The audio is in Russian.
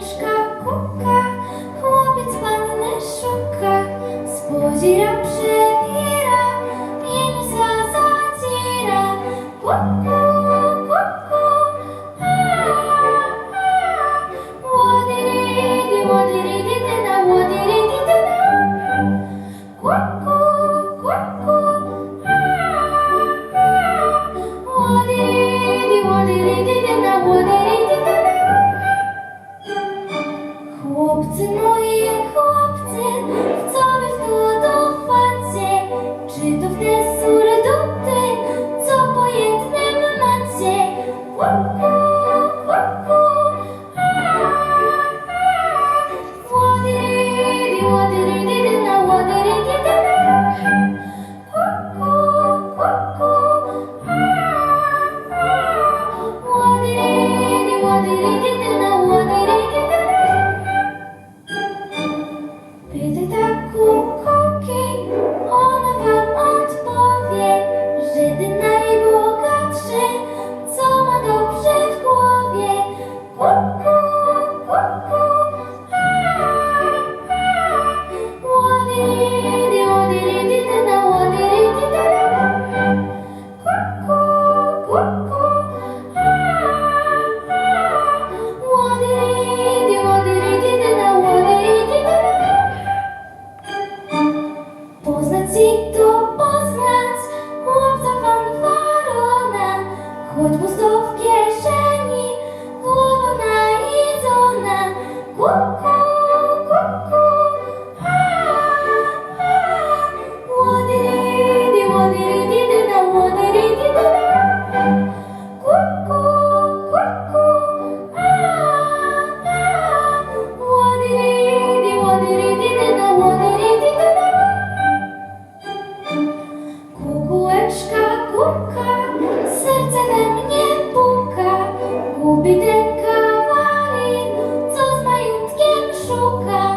Мишка кука, хлопец пане не шука, спозіра пшепіра, пінця затіра, куку, куку, а-а-а, водириди, водириди, дина, водириди, дина, куку, куку, а-а-а, водириди, водириди, Woo! to Poznać chłopca fanfarona, choć pustówki puka, serce we mnie puka, gubi ten kawaler, co z majątkiem szuka.